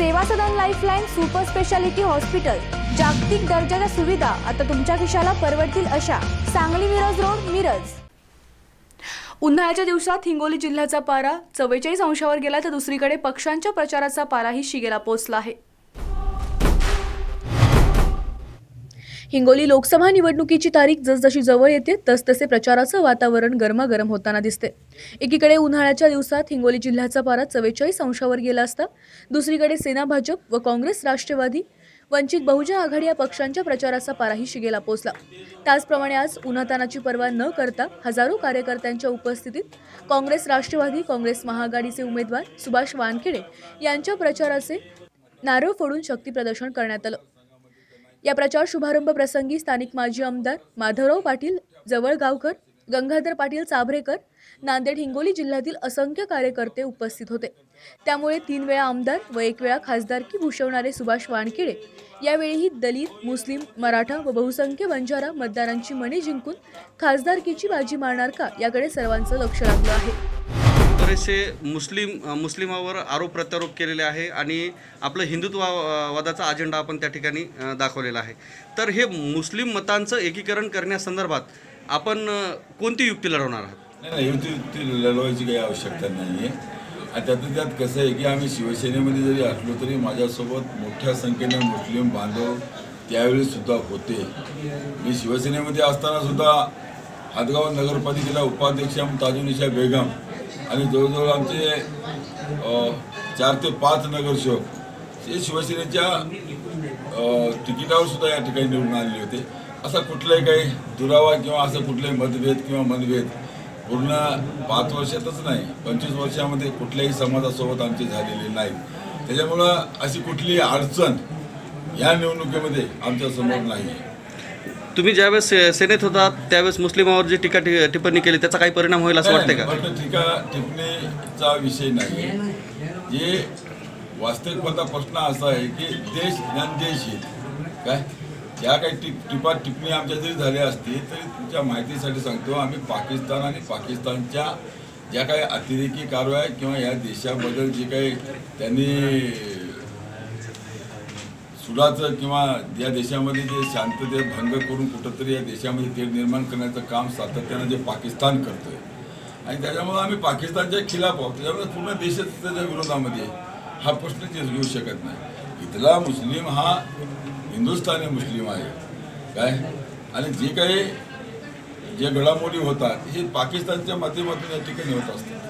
Seva Sadan lifeline super specialty hospital जागतिक दर्जाच्या सुविधा आता तुमच्या खिशाला परवडतील अशा. सांगली मिरज रोड मिरज. उन्हाळ्याच्या दिवसात हिंगोली जिल्ह्याचा पारा चव्वेचाळीस अंशावर गेला तर दुसरीकडे पक्षांच्या प्रचाराचा पाराही शिगेला पोचला आहे. हिंगोली लोकसभा निवडणुकीची तारीख जसजशी जवळ येते तसतसे प्रचाराचं वातावरण गरमागरम होताना दिसते. एकीकडे उन्हाळ्याच्या दिवसात हिंगोली जिल्ह्याचा पारा चव्वेचाळीस अंशावर गेला असता दुसरीकडे सेना भाजप व काँग्रेस राष्ट्रवादी वंचित बहुजन आघाडी या पक्षांच्या प्रचाराचा पाराही शिगेला पोचला. त्याचप्रमाणे आज उन्हातानाची पर्वा न करता हजारो कार्यकर्त्यांच्या उपस्थितीत काँग्रेस राष्ट्रवादी काँग्रेस महाआघाडीचे उमेदवार सुभाष वानखेडे यांच्या प्रचाराचे नारळ फोडून शक्तीप्रदर्शन करण्यात आलं. या प्रचार शुभारंभ प्रसंगी स्थानिक माजी आमदार माधवराव पाटील जवळगावकर गंगाधर पाटील चाभरेकर नांदेड हिंगोली जिल्ह्यातील असंख्य कार्यकर्ते उपस्थित होते. त्यामुळे तीन वेळा आमदार व एक वेळा खासदारकी भूषवणारे सुभाष वानखेडे. यावेळीही दलित मुस्लिम मराठा व बहुसंख्य बंजारा मतदारांची मने जिंकून खासदारकीची बाजी मारणार का याकडे सर्वांचं लक्ष लागलं आहे. बरेचसे मुस्लिम मुस्लिमावर आरोप प्रत्यारोप केलेले आहे आणि आपलं हिंदुत्ववादाचा अजेंडा आपण त्या ठिकाणी दाखवलेला आहे. तर हे मुस्लिम मतांचं एकीकरण करण्यासंदर्भात आपण कोणती युक्ती लढवणार आहात? नाही युक्ती युती लढवायची काही आवश्यकता नाही आहे आणि त्यात कसं आहे की आम्ही शिवसेनेमध्ये जरी असलो तरी माझ्यासोबत मोठ्या संख्येने मुस्लिम बांधव त्यावेळीसुद्धा होते. मी शिवसेनेमध्ये असतानासुद्धा हातगाव नगरपालिकेला उपाध्यक्ष ताजुनिशा बेगम आणि जवळजवळ आमचे चार ते पाच नगरसेवक हे शिवसेनेच्या तिकिटावर सुद्धा या ठिकाणी निवडून आलेले होते. असा कुठलाही काही दुरावा किंवा असं कुठलाही मतभेद किंवा मनभेद पूर्ण पाच वर्षातच नाही पंचवीस वर्षामध्ये कुठल्याही समाजासोबत आमचे झालेले नाही त्याच्यामुळं अशी कुठलीही अडचण या निवडणुकीमध्ये आमच्यासमोर नाही आहे. तुम्ही ज्यावेळेस से- सेनेत होता त्यावेळेस मुस्लिमावर जी टीका टि- टिप्पणी केली त्याचा काही परिणाम होईल असं वाटतंय का? टीका टिप्पणीचा विषय नाही. जे वास्तविकता प्रश्न असा आहे की देश ज्ञानदेश हित काय? ज्या काही टिप टिपा टिप्पणी आमच्या जरी झाल्या असतील तरी तुमच्या माहितीसाठी सांगतो आम्ही पाकिस्तान आणि पाकिस्तानच्या ज्या काही अतिरेकी कारवाया किंवा या देशाबद्दल जे काही त्यांनी सुडाचं किंवा या देशामध्ये जे शांततेत भंग करून कुठंतरी या देशामध्ये तेढ निर्माण करण्याचं काम सातत्यानं जे पाकिस्तान करतोय. आणि त्याच्यामुळे आम्ही पाकिस्तानच्या खिलाफ आहोत. त्याच्यामुळे पूर्ण देशच त्याच्या विरोधामध्ये हा हा प्रश्नच येऊ शकत नाही. इथला मुस्लिम हा हिंदुस्थानी मुस्लिम आहे. काय? आणि जे काही जे घडामोडी होतात हे पाकिस्तानच्या माध्यमातून या ठिकाणी होत असतात.